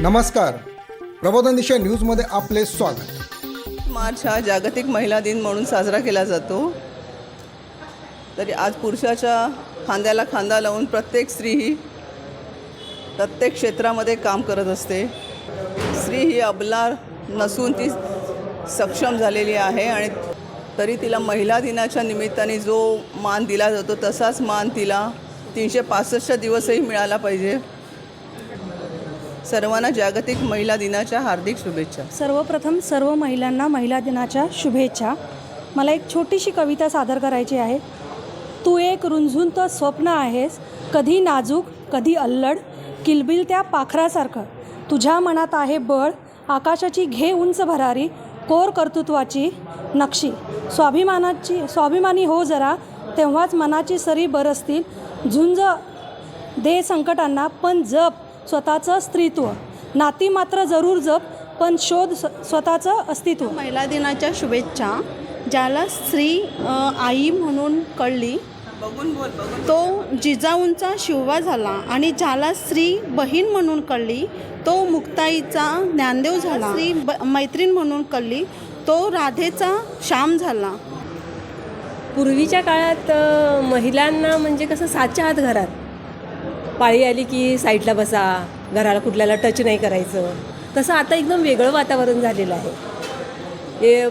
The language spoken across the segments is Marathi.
नमस्कार. प्रबोधन दिशा न्यूजमध्ये आपले स्वागत. मार्च हा जागतिक महिला दिन म्हणून साजरा केला जातो. तरी आज पुरुषाच्या खांद्याला खांदा लावून प्रत्येक स्त्री ही प्रत्येक क्षेत्रामध्ये काम करत असते. स्त्री ही अबला नसून ती सक्षम झालेली आहे आणि तरी तिला महिला दिनाच्या निमित्ताने जो मान दिला जातो तसाच मान तिला तीनशे पासष्ट दिवसही मिळाला पाहिजे. सर्वांना जागतिक महिला दिनाच्या हार्दिक शुभेच्छा. सर्वप्रथम सर्व महिलांना महिला दिनाच्या शुभेच्छा. मला एक छोटीशी कविता सादर करायची आहे. तू एक रुंझुंत स्वप्न आहेस. कधी नाजूक कधी अल्लड. किलबिल त्या पाखरासारखं. तुझ्या मनात आहे बळ. आकाशाची घे उंच भरारी. कोर कर्तृत्वाची नक्षी. स्वाभिमानाची स्वाभिमानी हो जरा. तेव्हाच मनाची सरी बरसतील. झुंज दे संकटांना. पण जप. स्वतःचं स्त्रीत्व. नाती मात्र जरूर जप पण शोध स- स्वतःचं अस्तित्व. महिला दिनाच्या शुभेच्छा ज्याला स्त्री आई म्हणून कळली बघून बोल बघून तो जिजाऊंचा शिववा झाला आणि ज्याला स्त्री बहीण म्हणून कळली तो मुक्ताईचा ज्ञानदेव झाला. स्त्री ब मैत्रीण म्हणून कळली तो राधेचा श्याम झाला. पूर्वीच्या काळात महिलांना म्हणजे कसं सातच्या हात घरात पाळी आली की साईडला बसा घराला कुठल्याला टच नाही करायचं. तसं आता एकदम वेगळं वातावरण झालेलं आहे. ए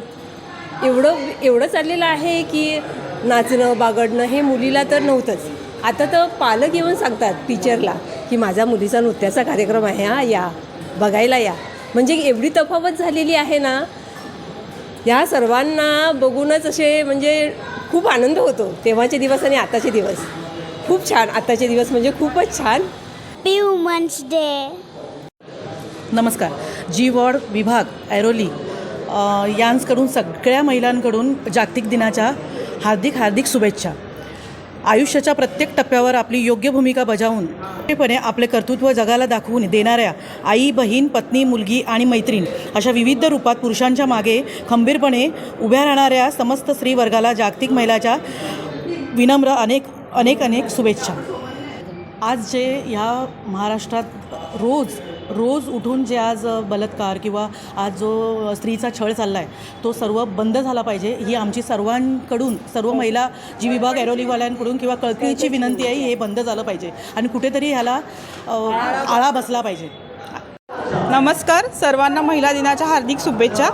एवढं एवढं चाललेलं आहे की नाचणं बागडणं हे मुलीला तर नव्हतंच. आता तर पालक येऊन सांगतात टीचरला की माझा मुलीचा नृत्याचा कार्यक्रम आहे हा या बघायला या. म्हणजे एवढी तफावत झालेली आहे ना या सर्वांना बघूनच असे म्हणजे खूप आनंद होतो तेव्हाचे दिवस आणि आताचे दिवस. खूप छान. आताचे दिवस म्हणजे खूपच छान. वुमन्स डे नमस्कार. जी वॉर्ड विभाग ऐरोली यांकडून सगळ्या महिलांकडून जागतिक दिनाच्या हार्दिक हार्दिक शुभेच्छा. आयुष्याच्या प्रत्येक टप्प्यावर आपली योग्य भूमिका बजावून पूर्णपणे आपले कर्तृत्व जगाला दाखवून देणाऱ्या आई बहीण पत्नी मुलगी आणि मैत्रीण अशा विविध रूपात पुरुषांच्या मागे खंबीरपणे उभ्या राहणाऱ्या समस्त स्त्री वर्गाला जागतिक महिलाच्या विनम्र अनेक अनेक अनेक शुभेच्छा. आज जे ह्या महाराष्ट्रात रोज रोज उठून जे आज बलात्कार किंवा आज जो स्त्रीचा छळ चालला आहे तो सर्व बंद झाला पाहिजे ही आमची सर्वांकडून सर्व महिला जी विभाग ऐरोलीवाल्यांकडून किंवा कळकळीची विनंती आहे हे बंद झालं पाहिजे आणि कुठेतरी ह्याला आळा बसला पाहिजे. नमस्कार सर्वांना महिला दिनाच्या हार्दिक शुभेच्छा.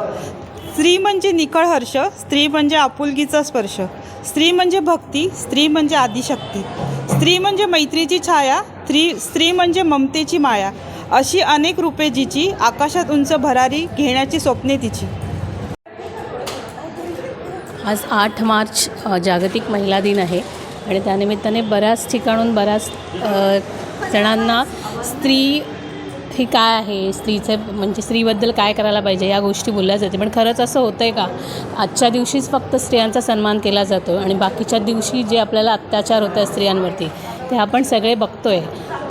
स्त्री म्हणजे निकळ हर्ष स्त्री म्हणजे आपुलकीचा स्पर्श. स्त्री म्हणजे भक्ती स्त्री म्हणजे आदिशक्ती. स्त्री म्हणजे मैत्रीची छाया स्त्री स्त्री म्हणजे ममतेची माया. अशी अनेक रूपे जिची आकाशात उंच भरारी घेण्याची स्वप्ने तिची. आज आठ मार्च जागतिक महिला दिन आहे आणि त्यानिमित्ताने बऱ्याच ठिकाणून बऱ्याच जणांना स्त्री ही काय आहे? स्त्रीचे म्हणजे स्त्रीबद्दल काय करायला पाहिजे? या गोष्टी बोलल्या जाते. पण खरंच असं होतं आहे का? आजच्या दिवशीच फक्त स्त्रियांचा सन्मान केला जातो आणि बाकीच्या दिवशी जे आपल्याला अत्याचार होत आहे स्त्रियांवरती ते आपण सगळे बघतो आहे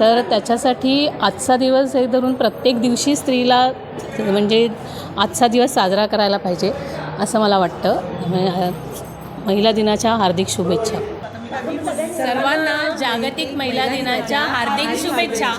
तर त्याच्यासाठी आजचा दिवस हे धरून प्रत्येक दिवशी स्त्रीला म्हणजे आजचा दिवस साजरा करायला पाहिजे असं मला वाटतं. महिला दिनाच्या हार्दिक शुभेच्छा. सर्वांना जागतिक महिला दिनाच्या हार्दिक शुभेच्छा.